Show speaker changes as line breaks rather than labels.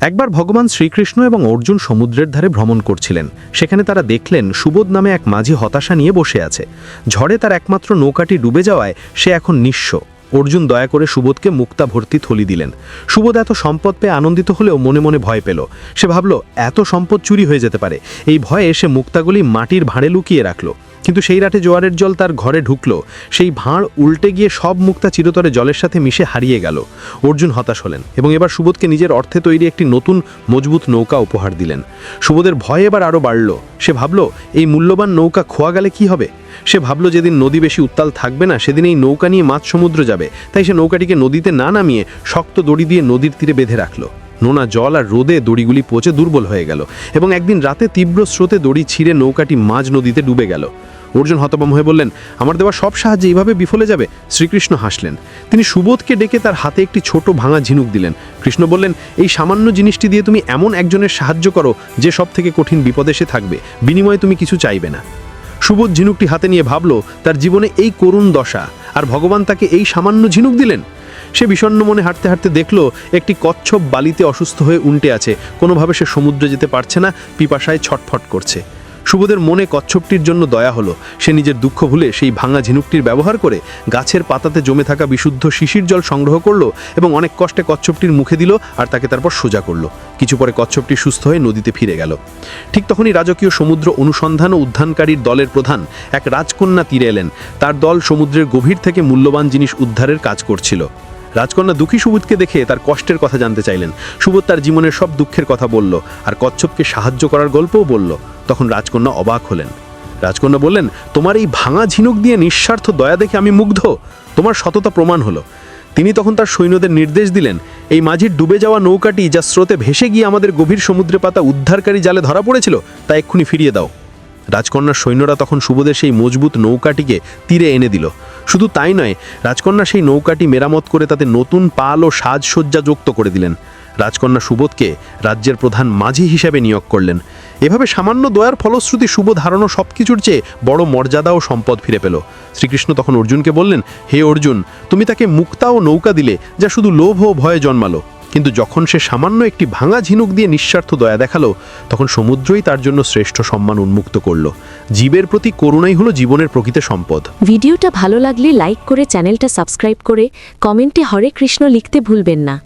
একবার ভগবান শ্রীকৃষ্ণ এবং অর্জুন সমুদ্রের ধারে ভ্রমণ করছিলেন। সেখানে তারা দেখলেন সুবোধ নামে এক মাঝি হতাশা নিয়ে বসে আছে। ঝড়ে তার একমাত্র নৌকাটি ডুবে যাওয়ায় সে এখন নিঃস্ব। অর্জুন দয়া করে সুবোধকে মুক্তা ভর্তি থলি দিলেন। সুবোধ এত সম্পদ পেয়ে আনন্দিত হলেও মনে মনে ভয় পেল। সে ভাবল, এত সম্পদ চুরি হয়ে যেতে পারে। এই ভয়ে সে মুক্তাগুলি মাটির ভাঁড়ে লুকিয়ে রাখল। কিন্তু সেই রাতে জোয়ারের জল তার ঘরে ঢুকলো। সেই ভাঁড় উল্টে গিয়ে সব মুক্তা চিরতরে জলের সাথে মিশে হারিয়ে গেল। অর্জুন হতাশ হলেন এবং এবার সুবোধকে নিজের অর্থে তৈরি একটি নতুন মজবুত নৌকা উপহার দিলেন। সুবোধের ভয় এবার আরও বাড়ল। সে ভাবল, এই মূল্যবান নৌকা খোয়া গেলে কি হবে? সে ভাবল, যেদিন নদী বেশি উত্তাল থাকবে না, সেদিন এই নৌকা নিয়ে মাছ সমুদ্র যাবে। তাই সে নৌকাটিকে নদীতে না নামিয়ে শক্ত দড়ি দিয়ে নদীর তীরে বেঁধে রাখল। নোনা জল আর রোদে দড়িগুলি পচে দুর্বল হয়ে গেল এবং একদিন রাতে তীব্র স্রোতে দড়ি ছিঁড়ে নৌকাটি মাঝ নদীতে ডুবে গেল। অর্জুন হতবম হয়ে বললেন, আমার দেওয়া সব সাহায্যে এইভাবে বিফলে যাবে? শ্রীকৃষ্ণ হাসলেন। তিনি সুবোধকে ডেকে তার হাতে একটি ছোট ভাঙা ঝিনুক দিলেন। কৃষ্ণ বললেন, এই সামান্য জিনিসটি দিয়ে তুমি এমন একজনের সাহায্য করো যে সব থেকে কঠিন বিপদে সে থাকবে। বিনিময়ে তুমি কিছু চাইবে না। সুবোধ ঝিনুকটি হাতে নিয়ে ভাবল, তার জীবনে এই করুণ দশা, আর ভগবান তাকে এই সামান্য ঝিনুক দিলেন? সে বিষণ্ণ মনে হাঁটতে হাঁটতে দেখল একটি কচ্ছপ বালিতে অসুস্থ হয়ে উল্টে আছে। কোনোভাবে সে সমুদ্রে যেতে পারছে না, পিপাসায় ছটফট করছে। সুবোধের মনে কচ্ছপটির জন্য দয়া হলো। সে নিজের দুঃখ ভুলে সেই ভাঙা ঝিনুকটির ব্যবহার করে গাছের পাতাতে জমে থাকা বিশুদ্ধ শিশির জল সংগ্রহ করল এবং অনেক কষ্টে কচ্ছপটির মুখে দিল আর তাকে তারপর সোজা করল। কিছু পরে কচ্ছপটি সুস্থ হয়ে নদীতে ফিরে গেল। ঠিক তখনই রাজকীয় সমুদ্র অনুসন্ধান ও উদ্ধানকারীর দলের প্রধান এক রাজকন্যা তীরে এলেন। তার দল সমুদ্রের গভীর থেকে মূল্যবান জিনিস উদ্ধারের কাজ করছিল। রাজকন্যা দুঃখী সুবোধকে দেখে তার কষ্টের কথা জানতে চাইলেন। সুবোধ তার জীবনের সব দুঃখের কথা বলল আর কচ্ছপকে সাহায্য করার গল্পও বলল। তখন রাজকন্যা অবাক হলেন। রাজকন্যা বললেন, তোমার এই ভাঙা ঝিনুক দিয়ে নিঃস্বার্থ দয়া দেখে আমি মুগ্ধ। তোমার সততা প্রমাণ হলো। তিনি তখন তার সৈন্যদের নির্দেশ দিলেন, এই মাঝির ডুবে যাওয়া নৌকাটি যা স্রোতে ভেসে গিয়ে আমাদের গভীর সমুদ্রে পাতা উদ্ধারকারী জালে ধরা পড়েছিল, তা এক্ষুনি ফিরিয়ে দাও। রাজকন্যার সৈন্যরা তখন সুবোধের সেই মজবুত নৌকাটিকে তীরে এনে দিল। শুধু তাই নয়, রাজকন্যা সেই নৌকাটি মেরামত করে তাতে নতুন পাল ও সাজসজ্জা যুক্ত করে দিলেন। রাজকন্যা সুবোধকে রাজ্যের প্রধান মাঝি হিসেবে নিয়োগ করলেন। এভাবে সামান্য দয়ার ফলশ্রুতি সুবোধ হারানো সব কিছুর চেয়ে বড় মর্যাদা ও সম্পদ ফিরে পেল। শ্রীকৃষ্ণ তখন অর্জুনকে বললেন, হে অর্জুন, তুমি তাকে মুক্তা ও নৌকা দিলে, যা শুধু লোভ ও ভয়ে জন্মালো। কিন্তু যখন সে সামান্য একটি ভাঙা ঝিনুক দিয়ে নিঃস্বার্থ দয়া দেখাল, তখন সমুদ্রই তার জন্য শ্রেষ্ঠ সম্মান উন্মুক্ত করল। জীবের প্রতি করুণাই হলো জীবনের প্রকৃত সম্পদ।
ভিডিওটা ভালো লাগলে লাইক করে চ্যানেলটা সাবস্ক্রাইব করে কমেন্টে হরে কৃষ্ণ লিখতে ভুলবেন না।